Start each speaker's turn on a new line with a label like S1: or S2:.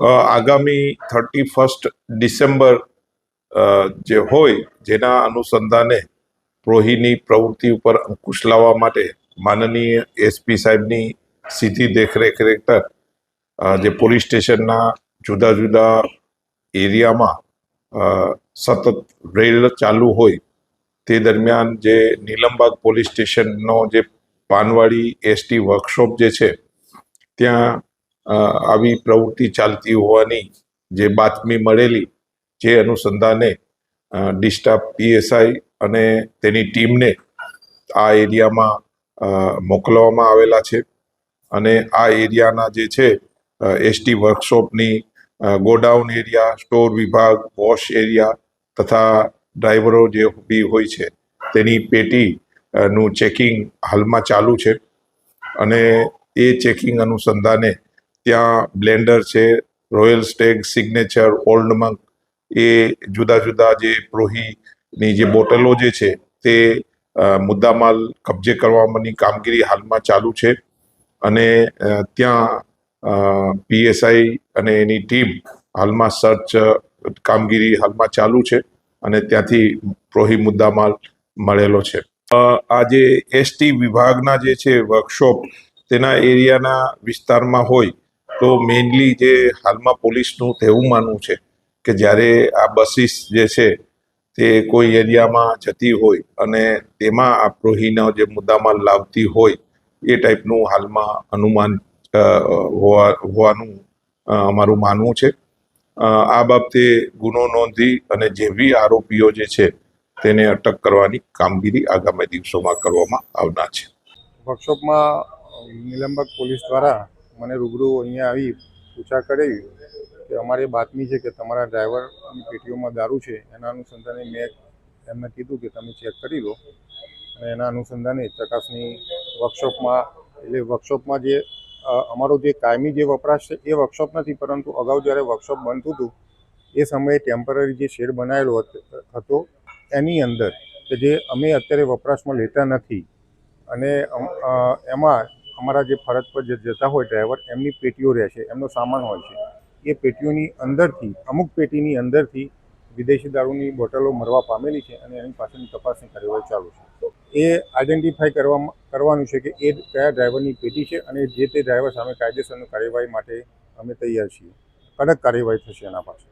S1: આગામી thirty first December જે હોય જેના અનુસંધાને પ્રોહીની પ્રવૃત્તિ ઉપર અંકુશ લાવવા માટે માનનીય એસપી સાહેબની સીધી દેખરેખ હેઠળ જે પોલીસ સ્ટેશનના જુદા જુદા એરિયામાં સતત રેલ ચાલુ હોય તે દરમિયાન જે નીલમબાગ પોલીસ સ્ટેશનનો જે પાનવાડી એસટી વર્કશોપ જે છે, ત્યાં આવી પ્રવૃત્તિ ચાલતી હોવાની જે બાતમી મળેલી, જે અનુસંધાને ડિસ્ટાફ પીએસઆઈ અને તેની ટીમને આ એરિયામાં મોકલવામાં આવેલા છે. અને આ એરિયાના જે છે એસટી વર્કશોપની ગોડાઉન એરિયા, સ્ટોર વિભાગ, વોશ એરિયા તથા ડ્રાઈવરો જે બી હોય છે, તેની પેટી નું ચેકિંગ હાલમાં ચાલુ છે. અને એ ચેકિંગ અનુસંધાને ત્યાં બ્લેન્ડર છે, Royal Stag, Signature, Old Monk, એ જુદા જુદા જે પ્રોહીની જે બોટલો જે છે તે મુદ્દામાલ કબજે કરવાની કામગીરી હાલમાં ચાલુ છે. અને ત્યાં પીએસઆઈ અને એની ટીમ હાલમાં સર્ચ કામગીરી હાલમાં ચાલુ છે અને ત્યાંથી પ્રોહી મુદ્દામાલ મળેલો છે. આ જે એસટી વિભાગના જે છે વર્કશોપ તેના એરિયાના વિસ્તારમાં હોય તો મેઇનલી જે હાલમાં પોલીસનું તેવું માનવું છે કે જ્યારે આ બસીસ જે છે તે કોઈ એરિયામાં જતી હોય અને તેમાં આ જે મુદ્દામાલ લાવતી હોય એ ટાઈપનું હાલમાં અનુમાન હોવા, હોવાનું અમારું માનવું છે. આ બાબતે ગુનો નોંધી અને જેવી આરોપીઓ જે છે તેને અટક કરવાની કામગીરી આગામી દિવસોમાં કરવામાં આવનાર છે.
S2: વર્કશોપમાં નિલંબક પોલીસ દ્વારા મને રૂબરૂ અહીંયા આવી પૂછા કરાવી કે અમારે બાતમી છે કે તમારા ડ્રાઈવરની પેટીઓમાં દારૂ છે. એના અનુસંધાને મેં એમને કીધું કે તમે ચેક કરી લો. અને એના અનુસંધાને ચકાસણી વર્કશોપમાં એટલે વર્કશોપમાં જે અમારો જે કાયમી જે વપરાશ છે એ વર્કશોપ નથી, પરંતુ અગાઉ જ્યારે વર્કશોપ બનતું હતું, એ સમયે ટેમ્પરરી જે શેડ બનાવેલો હત- એની અંદર કે જે અમે અત્યારે વપરાશમાં લેતા નથી. અને એમાં અમારા જે ફરજ પર જે જતા હોય ડ્રાઈવર, એમની પેટીઓ રહે છે, એમનો સામાન હોય છે. એ પેટીઓની અંદરથી, અમુક પેટીની અંદરથી વિદેશી દારૂની બોટલો મળવા પામેલી છે અને એની પાછળની તપાસની કાર્યવાહી ચાલુ છે. એ આઈડેન્ટિફાઈ કરવામાં કરવાનું છે કે એ કયા ડ્રાઈવરની પેટી છે અને જે તે ડ્રાઈવર સામે કાયદેસરની કાર્યવાહી માટે અમે તૈયાર છીએ. કડક કાર્યવાહી થશે એના પાસે